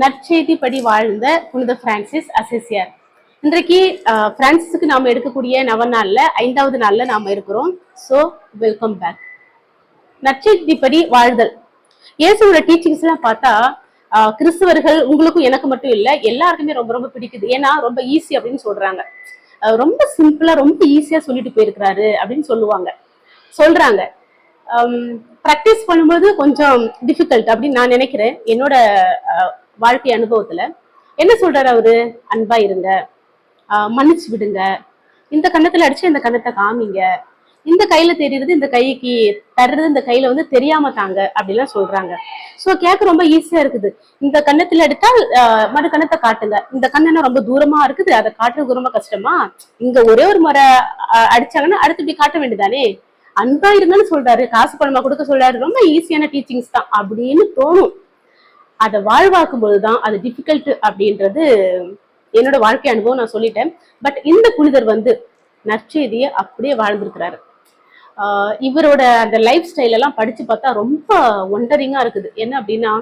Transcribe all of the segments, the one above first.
நற்செய்திப்படி வாழ்ந்த புனித பிரான்சிஸ் அசேசியார். இன்றைக்கு பிரான்சிஸுக்கு நாம் எடுக்கக்கூடிய நாளில் ஐந்தாவது நாளில் நாம் இருக்கிறோம். ஸோ வெல்கம் பேக் நற்செய்திப்படி வாழ்தல். இயேசுவோட டீச்சிங்ஸ்லாம் பார்த்தா கிறிஸ்துவர்கள் கிறிஸ்தவர்கள் உங்களுக்கும் எனக்கு மட்டும் இல்லை எல்லாருக்குமே ரொம்ப ரொம்ப பிடிக்குது. ஏன்னா ரொம்ப ஈஸி அப்படின்னு சொல்றாங்க. ரொம்ப சிம்பிளா ரொம்ப ஈஸியா சொல்லிட்டு போயிருக்கிறாரு அப்படின்னு சொல்லுவாங்க. சொல்றாங்க. ப்ராக்டிஸ் பண்ணும்போது கொஞ்சம் டிஃபிகல்ட் அப்படின்னு நான் நினைக்கிறேன். என்னோட வாழ்க்கை அனுபவத்துல. என்ன சொல்றாரு அவரு? அன்பா இருங்க. ஆஹ், மன்னிச்சு விடுங்க. இந்த கண்ணத்துல அடிச்சு இந்த கண்ணத்தை காமிங்க. இந்த கையில தெரியறது இந்த கைக்கு தர்றது இந்த கையில வந்து தெரியாம தாங்க அப்படிலாம் சொல்றாங்க. சோ கேட்க ரொம்ப ஈஸியா இருக்குது. இந்த கண்ணத்துல எடுத்தால் மறு கண்ணத்தை காட்டுங்க. இந்த கண்ணெல்லாம் ரொம்ப தூரமா இருக்குது. அதை காட்டுறது ரொம்ப கஷ்டமா? இங்க ஒரே ஒரு முறை அடிச்சாங்கன்னா அடுத்து இப்படி காட்ட வேண்டியதானே? அன்பா இருங்கன்னு சொல்றாரு. காசு பணமா கொடுக்க சொல்றாரு. ரொம்ப ஈஸியான டீச்சிங்ஸ் தான் அப்படின்னு தோணும். அதை வாழ்வாக்கும் போதுதான் அது டிஃபிகல்ட் அப்படின்றது என்னோட வாழ்க்கை அனுபவம் நான் சொல்லிட்டேன். பட் இந்த புனிதர் வந்து நற்செய்தியை அப்படியே வாழ்ந்திருக்கிறாரு. ஆஹ் இவரோட அந்த லைஃப் ஸ்டைல் எல்லாம் படிச்சு பார்த்தா ரொம்ப ஒண்டரிங்கா இருக்குது. என்ன அப்படின்னா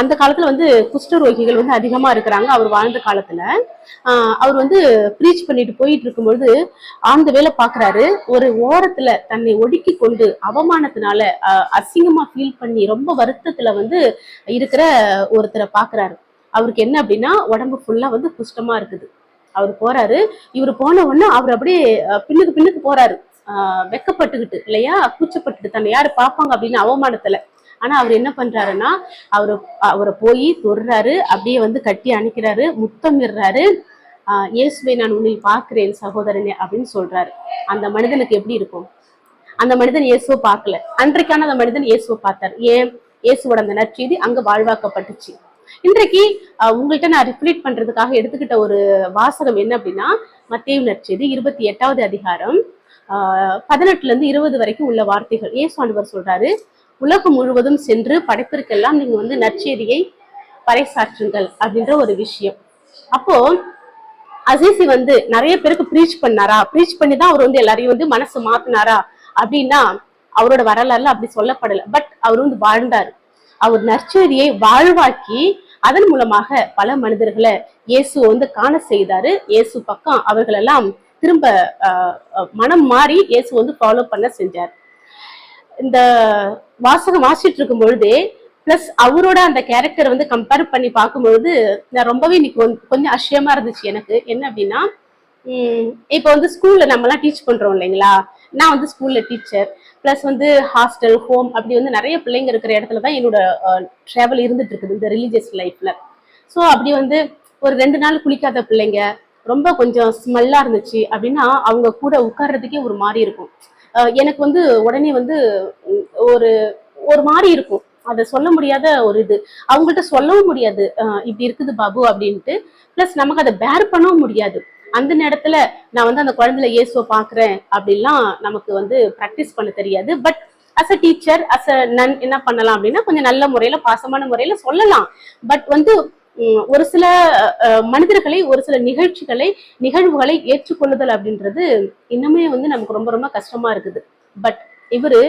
அந்த காலத்துல வந்து குஷ்டரோகிகள் வந்து அதிகமா இருக்கிறாங்க அவர் வாழ்ந்த காலத்துல. அவர் வந்து ப்ரீச் பண்ணிட்டு போயிட்டு இருக்கும்பொழுது ஆழ்ந்த வேலை பாக்குறாரு. ஒரு ஓரத்துல தன்னை ஒடுக்கி கொண்டு அவமானத்தினால அசிங்கமா ஃபீல் பண்ணி ரொம்ப வருத்தத்துல வந்து இருக்கிற ஒருத்தரை பாக்குறாரு. அவருக்கு என்ன அப்படின்னா உடம்பு ஃபுல்லா வந்து குஷ்டமா இருக்குது. அவர் போறாரு. இவர் போன உடனே அவர் அப்படியே பின்னுக்கு பின்னுக்கு போறாரு. ஆஹ் வெக்கப்பட்டுக்கிட்டு இல்லையா? கூச்சப்பட்டுட்டு தன்னை யாரு பார்ப்பாங்க அப்படின்னு அவமானத்துல. ஆனா அவர் என்ன பண்றாருன்னா அவரு அவரை போய் தொடுறாரு அப்படியே வந்து கட்டி அணைக்கிறாரு முத்தமிடுறாரு. ஆஹ் இயேசுவை நான் உன்னில் பார்க்கிறேன் சகோதரனே அப்படின்னு சொல்றாரு. அந்த மனிதனுக்கு எப்படி இருக்கும்? அந்த மனிதன் இயேசுவை பார்க்கல. அன்றைக்கான அந்த மனிதன் இயேசுவை பார்த்தார். ஏன்? இயேசுவோட அந்த நற்செய்தி அங்க வாழ்வாக்கப்பட்டுச்சு. இன்றைக்கு உங்கள்கிட்ட நான் ரிஃப்ளீட் பண்றதுக்காக எடுத்துக்கிட்ட ஒரு வாசகம் என்ன அப்படின்னா மத்திய நற்செய்தி இருபத்தி எட்டாவது அதிகாரம் ஆஹ் பதினெட்டுல இருந்து இருபது வரைக்கும் உள்ள வார்த்தைகள். இயேசு ஆண்டவர் சொல்றாரு உலகம் முழுவதும் சென்று படைப்பிற்கெல்லாம் நீங்க வந்து நற்செய்தியை பறைசாற்றுங்கள் அப்படின்ற ஒரு விஷயம். அப்போ அசீசி வந்து நிறைய பேருக்கு ப்ரீச் பண்ணாரா? ப்ரீச் பண்ணி தான் அவர் வந்து எல்லாரையும் வந்து மனசு மாத்தினாரா? அப்படின்னா அவரோட வரலாறுல அப்படி சொல்லப்படல. பட் அவர் வந்து வாழ்ந்தார். அவர் நற்செய்தியை வாழ்வாக்கி அதன் மூலமாக பல மனிதர்களை இயேசு வந்து காண செய்தாரு. இயேசு பக்கம் அவர்களெல்லாம் திரும்ப மனம் மாறி இயேசு வந்து ஃபாலோ பண்ண செஞ்சார். இந்த வாசகம் வாசிட்டு இருக்கும் பொழுது பிளஸ் அவரோட அந்த கேரக்டர் வந்து கம்பேர் பண்ணி பார்க்கும்பொழுது நான் ரொம்பவே இன்னைக்கு கொஞ்சம் அசியமா இருந்துச்சு எனக்கு. என்ன அப்படின்னா இப்போ வந்து ஸ்கூல்ல நம்மலாம் டீச் பண்றோம் இல்லைங்களா? நான் வந்து ஸ்கூல்ல டீச்சர் ப்ளஸ் வந்து ஹாஸ்டல் ஹோம் அப்படி வந்து நிறைய பிள்ளைங்க இருக்கிற இடத்துல தான் என்னோட ட்ராவல் இருந்துட்டு இருக்குது இந்த ரிலீஜியஸ் லைஃப்ல ஸோ அப்படி வந்து ஒரு ரெண்டு நாள் குளிக்காத பிள்ளைங்க ரொம்ப கொஞ்சம் ஸ்மெல்லா இருந்துச்சு அப்படின்னா அவங்க கூட உட்கார்றதுக்கே ஒரு மாதிரி இருக்கும். எனக்கு வந்து உடனே வந்து ஒரு ஒரு மாதிரி இருக்கும். அதை சொல்ல முடியாத ஒரு இது. அவங்கள்ட்ட சொல்லவும் முடியாது. இப்படி இருக்குது பாபு அப்படின்ட்டு. ப்ளஸ் நமக்கு அதை பேர் பண்ணவும் முடியாது. அந்த நேரத்துல நான் வந்து அந்த குழந்தைல இயேசுவை பாக்குறேன் அப்படின்லாம் நமக்கு வந்து ப்ராக்டிஸ் பண்ண தெரியாது. But as a teacher as a nun என்ன பண்ணலாம் அப்படின்னா கொஞ்சம் நல்ல முறையில பாசமான முறையில சொல்லலாம். பட் வந்து ஒரு சில மனிதர்களை ஒரு சில நிகழ்ச்சிகளை நிகழ்வுகளை ஏற்றுக்கொள்ளுதல் அப்படின்றது இன்னுமே வந்து நமக்கு ரொம்ப ரொம்ப கஷ்டமா இருக்குது. பட் இவரு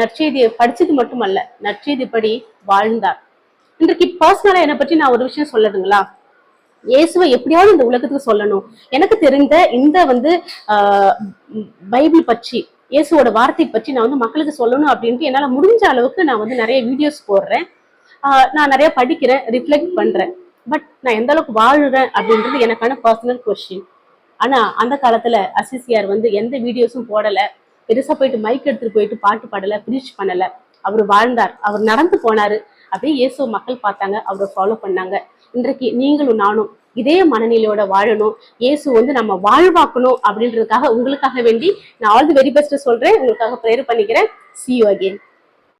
நற்செய்தியை படிச்சது மட்டுமல்ல நற்செய்திப்படி வாழ்ந்தார். இன்றைக்கு பர்சனலா என்னை பற்றி நான் ஒரு விஷயம் சொல்லதுங்களா இயேசுவை எப்படியாவது இந்த உலகத்துக்கு சொல்லணும். எனக்கு தெரிந்த இந்த வந்து பைபிள் பற்றி இயேசுவோட வார்த்தை பற்றி நான் வந்து மக்களுக்கு சொல்லணும் அப்படின்ட்டு என்னால் முடிஞ்ச அளவுக்கு நான் வந்து நிறைய வீடியோஸ் போடுறேன். நான் நிறைய படிக்கிறேன் ரிஃப்ளெக்ட் பண்றேன். பட் நான் எந்த அளவுக்கு வாழுறேன் அப்படின்றது எனக்கான பர்சனல் கொஸ்டின் ஆனா அந்த காலத்துல அசிசிஆர் வந்து எந்த வீடியோஸும் போடல. பெருசா போயிட்டு மைக் எடுத்துட்டு போயிட்டு பாட்டு பாடல ப்ரீச் பண்ணல. அவர் வாழ்ந்தார். அவர் நடந்து போனாரு. அப்படியே இயேசு மக்கள் பார்த்தாங்க. அவரை ஃபாலோ பண்ணாங்க. இன்றைக்கு நீங்களும் நானும் இதே மனநிலையோட வாழணும். இயேசு வந்து நம்ம வாழ்வாக்கணும் அப்படின்றதுக்காக உங்களுக்காக வேண்டி நான் ஆல் தி வெரி பெஸ்ட் சொல்றேன். உங்களுக்காக ப்ரேயர் பண்ணிக்கிறேன். C you again